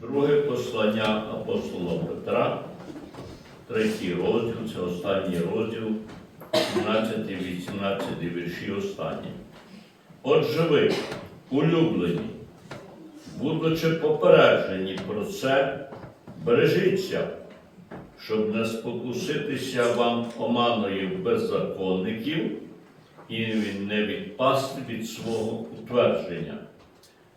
Друге послання апостола Петра, третій розділ, це останній розділ, 17, 18 вірші останні. Отже ви, улюблені, будучи попереджені про це, бережіться, щоб не спокуситися вам оманою беззаконників і не відпасти від свого утвердження.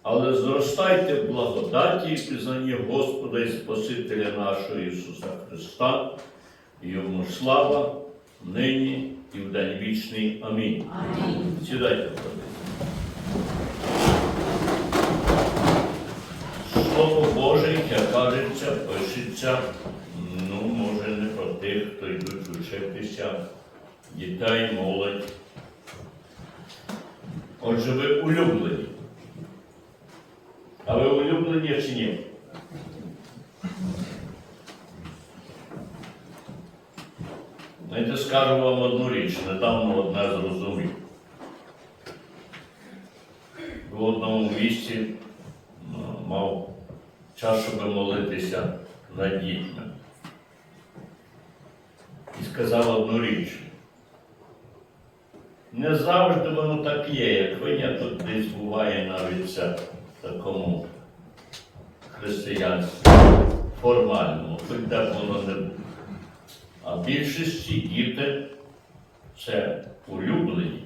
Але зростайте в благодаті і пізнанні Господа і Спасителя нашого Ісуса Христа, Йому слава, нині і в день вічний. Амінь. Амінь. Сідайте. Слово Боже, яке кажеться, пишеться, ну, може, не про тих, хто йдуть вчитися, дітей, молодь. Отже, ви улюблені. А ви улюблені чи ні? Знаєте, скажу вам одну річ, недавно одне зрозумів. В одному місці ну, мав час, щоб молитися над дітьми. І сказав одну річ. Не завжди воно так є, як виняток десь буває навіть це такому християнстві формальному, хоч б воно не було. А більшості діти це улюблені.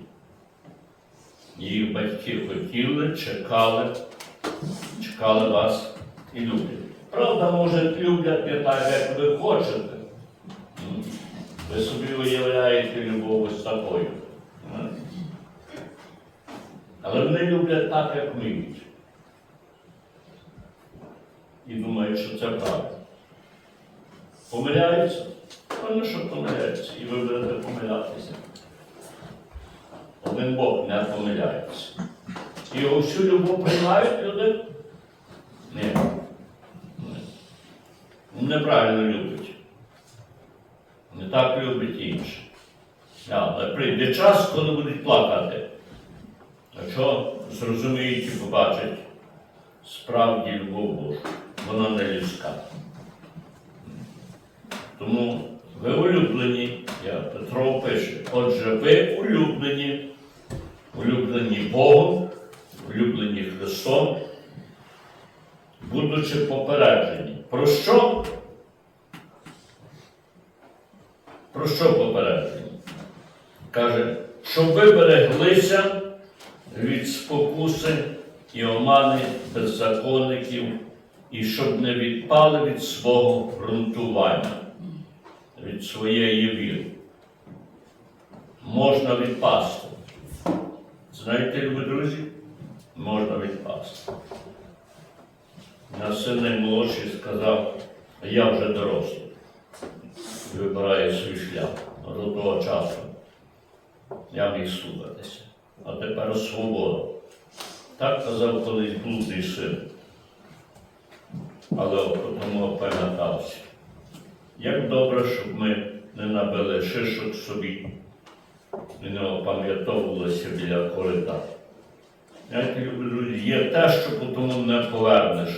Їх батьки хотіли, чекали, чекали вас і люблять. Правда, може, люблять не так, як ви хочете. Ви собі уявляєте любов ось такою. Але вони люблять так, як вміють. І думають, що це правда. Помиляються? Вони що помиляються, і ви будете помилятися. Один Бог не помиляється. І його всю любов приймають люди? Ні. Ні. Неправильно любить. Не так любить інші. Але прийде час, коли будуть плакати. Якщо зрозуміють і побачать справді любов Божу, вона не людська. Тому ви улюблені, я Петро пише, отже, ви улюблені, улюблені Богом, улюблені Христом, будучи попереджені. Про що? Про що попереджені? Каже, щоб ви береглися від спокуси і омани беззаконників, і щоб не відпали від свого ґрунтування, від своєї віри. Можна відпасти. Знаєте, любі друзі, можна відпасти. На син наймолодший сказав, я вже дорослий. Вибираю свій шлях. До того часу я міг слухатися. А тепер свобода. Так казав колись блудний син. Але тому опам'ятався. Як добре, щоб ми не набили шишок собі і не опам'ятовувалися біля корита. Любі друзі, є те, що тому не повернеш.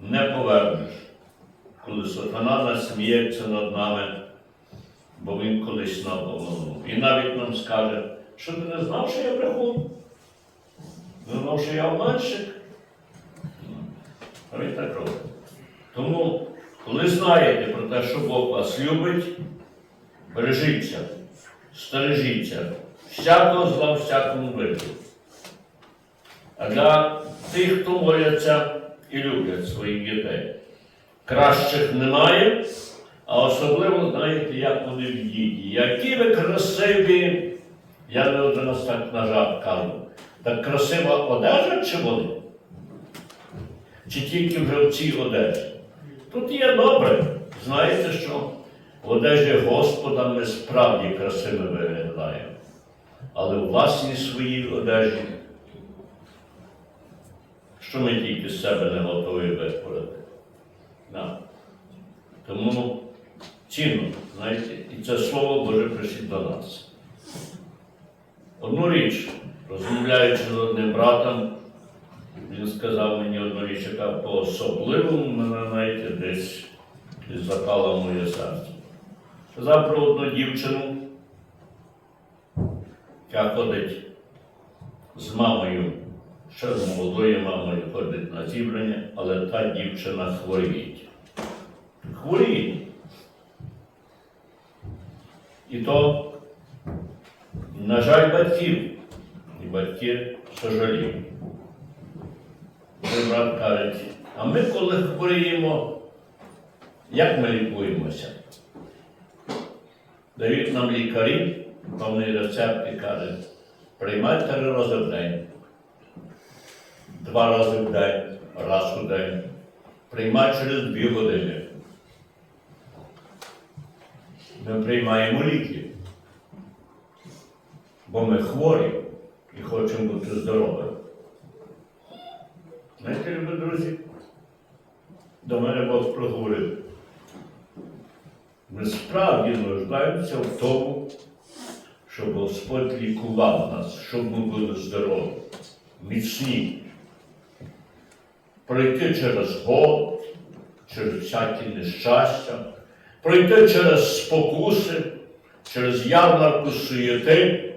Не повернеш. Коли сатана насміється над нами, бо він колись нам обманув. І навіть нам скаже, що ти не знав, що я брехун? Не знав, що я обманщик? А так робить. Тому, коли знаєте про те, що Бог вас любить, бережіться, стережіться, всякого зла, всякому виду. А для тих, хто моляться і люблять своїх дітей, кращих немає, а особливо знаєте, як вони в діті. Які ви красиві, я не один раз так на жарт кажу, так красива одежа чи вони? Чи тільки вже в цій одежі. Тут є добре. Знаєте, що в одежі Господа ми справді красиво виглядаємо. Але у власній своїй одежі, що ми тільки з себе не готові виправити. Да. Тому цінно, знаєте, і це слово Боже прийшло до нас. Одну річ, розмовляючи з одним братом, Він сказав мені одну річ, яка по-особливому мене знаєте, десь запала моє серце. Сказав про одну дівчину, яка ходить з мамою, ще з молодою мамою ходить на зібрання, але та дівчина хворіє. Хворіє. І то, на жаль, батьків. І батьки сожаліють. Брат каже, а ми коли хворіємо, як ми лікуємося? Дають нам лікарі, повний рецепт і каже, приймай три рази в день, два рази в день, раз у день, приймай через дві години. Ми приймаємо ліки, бо ми хворі і хочемо бути здоровими. Знаєте, любі друзі, до мене Бог проговорив. Ми справді нуждаємося в тому, щоб Господь лікував нас, щоб ми були здорові, міцні. Пройти через голод, через всякі нещастя, пройти через спокуси, через ярмарку суєти,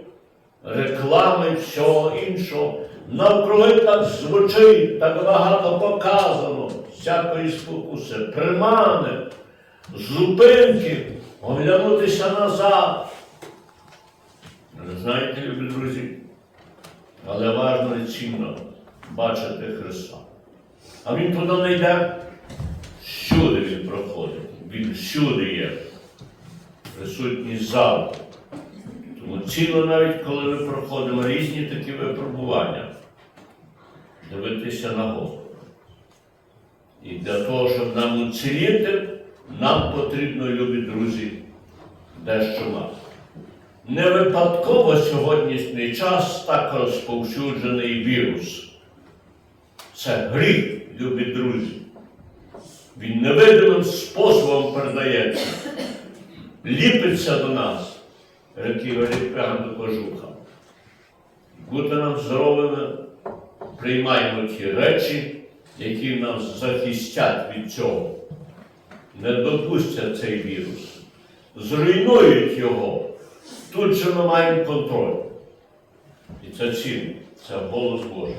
реклами, всього іншого. Навкруги так звучить, так багато показано, всякої спокуси, примани, зупинки, оглянутися назад. Знаєте, любі друзі, але важно і цінно бачити Христа. А Він туди не йде, всюди Він проходить, Він всюди є, присутній завжди. Тому цінно навіть коли ми проходимо різні такі випробування, дивитися на Господа. І для того, щоб нам уціліти, нам потрібно, любі друзі, дещо мати. Не випадково сьогоднішній час так розповсюджений вірус. Це гріх, любі друзі. Він невидимим способом передається, ліпиться до нас, який говорить прямо до кожуха. Бути нам здоровими, приймаємо ті речі, які нас захистять від цього. Не допустять цей вірус, зруйнують його. Тут же ми маємо контроль. І це цінно, це голос Божий.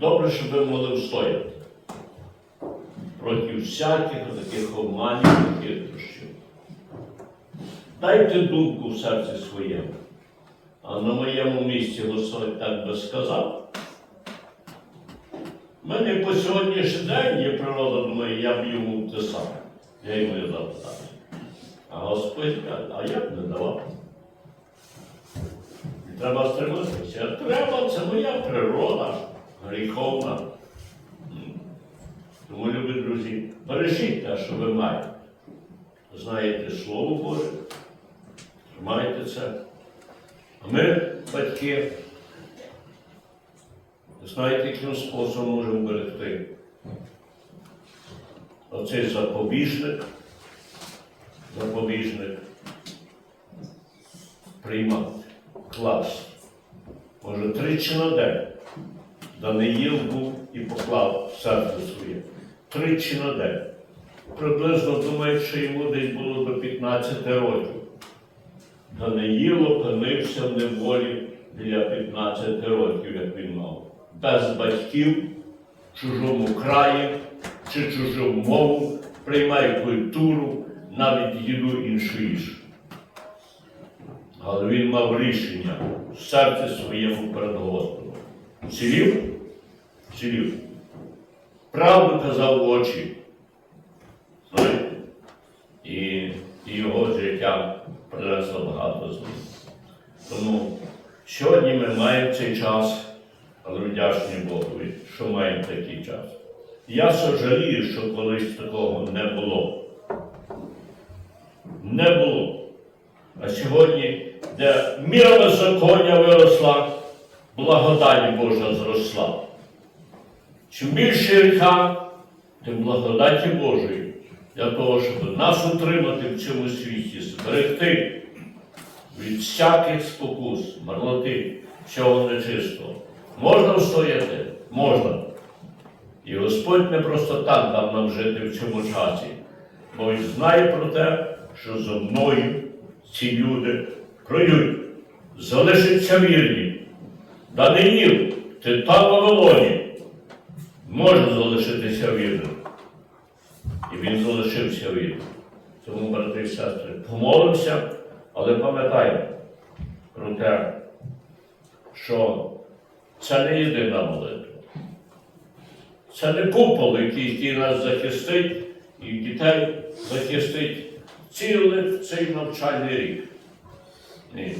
Добре, щоб ви могли встояти проти всяких таких обманів і хитрощів. Дайте думку в серці своєму. А на моєму місці Господь так би сказав. У мене по сьогоднішній день є природа, думаю, я б йому те саме. Я йому запитав. А Господь каже, а я б не давав. І треба стриматися. Треба, це моя природа гріховна. Тому, любі друзі, бережіть те, що ви маєте. Знаєте Слово Боже, маєте це. А ми, батьки, знаєте, яким способом можемо берегти. Оцей запобіжник, запобіжник приймати, класти. Може, тричі на день. Даниїл був і поклав серце своє. Тричі на день. Приблизно думаю, що йому десь було до 15 років. Даниїл опинився в неволі біля 15 років, як він мав. Без батьків, в чужому краї чи чужу мову, приймає культуру, навіть їду іншу їжу. Але він мав рішення в серці своєму перед Господом. Цілів? Цілів. Правду казав в очі. І, і його життя принесло багато змін. Тому сьогодні ми маємо цей час, але вдячні Богові, що маємо такий час. Я сожалію, що колись такого не було. Не було. А сьогодні, де міра беззаконня виросла, благодать Божа зросла. Чим більше гріха, тим благодаті Божої для того, щоб нас утримати в цьому світі, зберегти від всяких спокус, марноти, всього нечистого. Можна встояти, можна. І Господь не просто так дав нам жити в цьому часі, бо Він знає про те, що зо мною ці люди пройдуть, залишаться вірні. Даниїл, ти там Вавилоні, може залишитися вірним. І він залишився вірним. Тому, брати і сестри, помолимося, але пам'ятаємо про те, що це не єдина молитва. Це не купол, який, який нас захистить і дітей захистить цілий цей навчальний рік. Ні.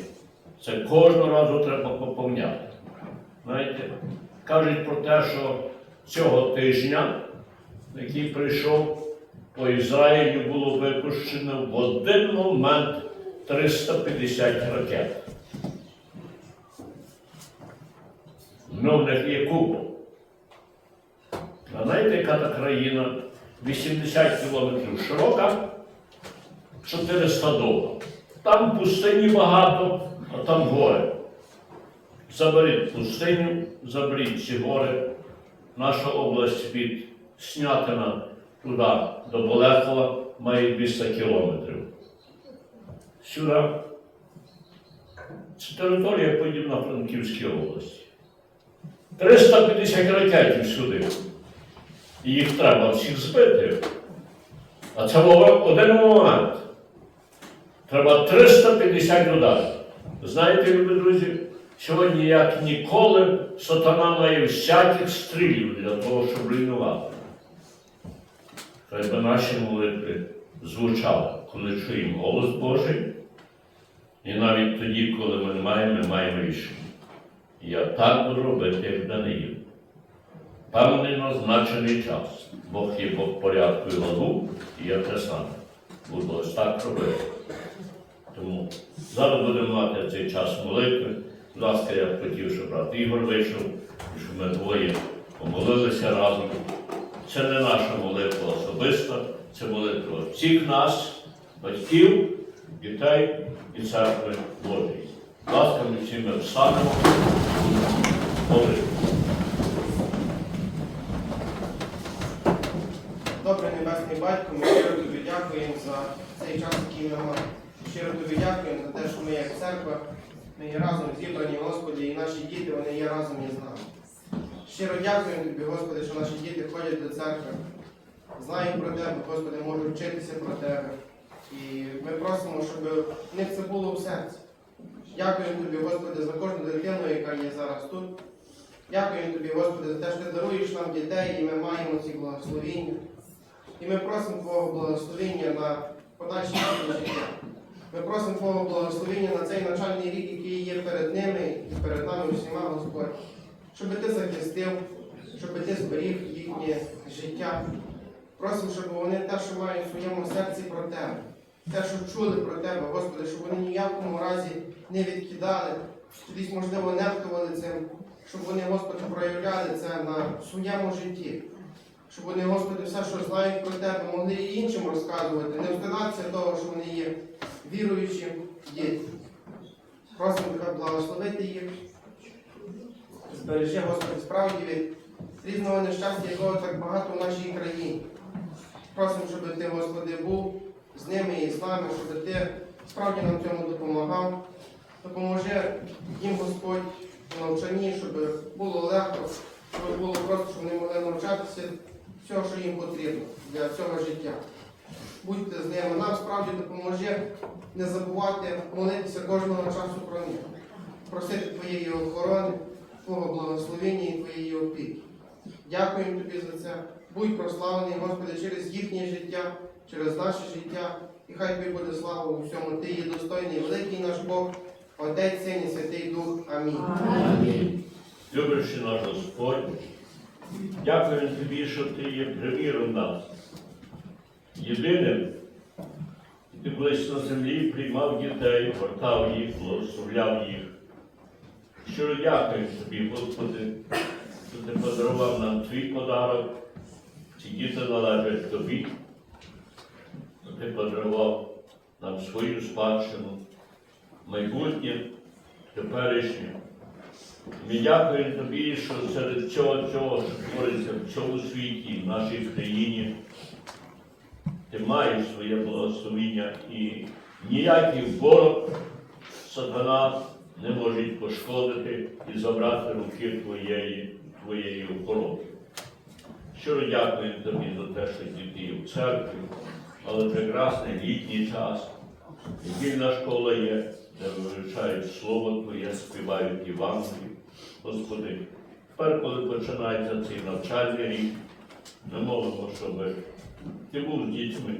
Це кожного разу треба поповняти. Знаєте, кажуть про те, що цього тижня, який прийшов, по Ізраїлю було випущено в один момент 350 ракет. Ну, в них є купол. А знаєте, яка та країна 80 кілометрів широка, 400 довга. Там пустині багато, а там гори. Заберіть пустиню, заберіть ці гори. Наша область від Снятина туди до Болехова має 200 кілометрів. Сюди. Це територія подібна Франківській області. 350 ракетів сюди. І їх треба всіх збити. А це один момент. Треба 350 ударів. Знаєте, любі друзі, сьогодні, як ніколи, сатана має всяких стрілів для того, щоб руйнувати. Би наші молитви звучали, коли чуємо голос Божий, і навіть тоді, коли ми не маємо, ми маємо рішення. Я так буду робити, як Даниїл. Певний назначений час. Бог є Бог порядку і ладу, і я те саме. Буду ось так робити. Тому зараз будемо мати цей час молитви. Будь ласка, я б хотів, щоб брат Ігор вийшов, щоб ми двоє помолилися разом. Це не наша молитва особиста, це молитва всіх нас, батьків, дітей і церкви Божої. Будь ласка, всі ми встанемо. Добрий Небесний Батько, ми щиро тобі дякуємо за цей час, який ми маємо. Щиро тобі дякуємо за те, що ми як церква, ми є разом зібрані, Господі, і наші діти вони є разом із нами. Щиро дякуємо тобі, Господи, що наші діти ходять до церкви, знають про тебе, Господи, можуть вчитися про тебе. І ми просимо, щоб в них це було в серці. Дякуємо тобі, Господи, за кожну дитину, яка є зараз тут. Дякуємо тобі, Господи, за те, що ти даруєш нам дітей, і ми маємо ці благословіння. І ми просимо Твого благословення на подальші життя. Ми просимо Твого благословення на цей навчальний рік, який є перед ними і перед нами усіма, Господь. Щоб ти захистив, щоб ти зберіг їхнє життя. Просимо, щоб вони те, що мають в своєму серці про тебе, те, що чули про тебе, Господи, щоб вони ніякому разі не відкидали, що десь, можливо, нехтували цим, щоб вони, Господи, проявляли це на своєму житті щоб вони, Господи, все, що знають про Тебе, могли і іншим розказувати, не встидатися того, що вони є віруючим дітям. Просимо Тебе благословити їх, збережи, Господи, справді від різного нещастя, якого так багато в нашій країні. Просимо, щоб Ти, Господи, був з ними і з нами, щоб Ти справді нам цьому допомагав. Допоможи їм, Господь, в навчанні, щоб було легко, щоб було просто, щоб вони могли навчатися все, що їм потрібно для цього життя. Будьте з ними. Нам справді допоможи не забувати молитися кожного часу про них, просити Твоєї охорони, Твого благословення і Твоєї опіки. Дякуємо Тобі за це. Будь прославлений, Господи, через їхнє життя, через наше життя. І хай Тобі буде слава у всьому. Ти є достойний, великий наш Бог, Отець, Син і Святий Дух. Амінь. Любящий наш Господь, дякую тобі, що ти є приміром нас. Єдиним, ти колись на землі приймав дітей, гортав їх, благословляв їх. Щиро дякую тобі, Господи, що ти подарував нам твій подарок. Ці діти належать тобі. що Ти подарував нам свою спадщину, майбутнє, теперішнє. Ми дякуємо тобі, що серед цього, цього, що твориться в цьому світі, в нашій країні, ти маєш своє благословіння і ніякий ворог, сатана не може пошкодити і забрати руки твоєї, твоєї охорони. Щиро дякуємо тобі за те, що діти в церкві, але прекрасний літній час. Вільна школа є, де вивчають Слово Твоє, співають Євангелію. Господи, тепер, коли починається цей навчальний рік, ми молимо, щоб Ти був з дітьми.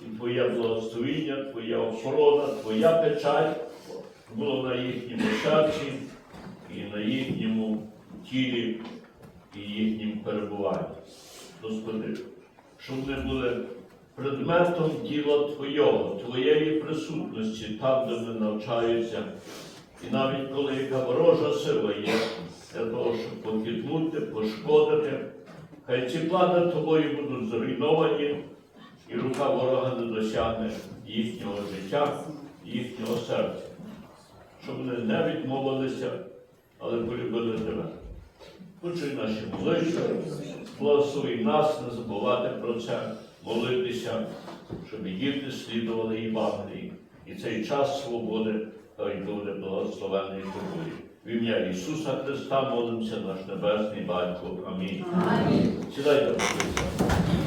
І Твоє благословіння, Твоя охорона, Твоя печать було на їхньому серці і на їхньому тілі і їхнім перебуванні. Господи, щоб вони були предметом діла Твого, Твоєї присутності там, де вони навчаються. І навіть коли яка ворожа сила є для того, щоб похитнути, пошкодити, хай ці плани тобою будуть зруйновані, і рука ворога не досягне їхнього життя, їхнього серця, щоб вони не відмовилися, але полюбили тебе. Почуй наші молитви, благослови нас не забувати про це, молитися, щоб діти слідували Євангелії. І цей час свободи хай буде благословений тобою. В ім'я Ісуса Христа молимося, наш Небесний Батько. Амінь. Сідайте, будь ласка.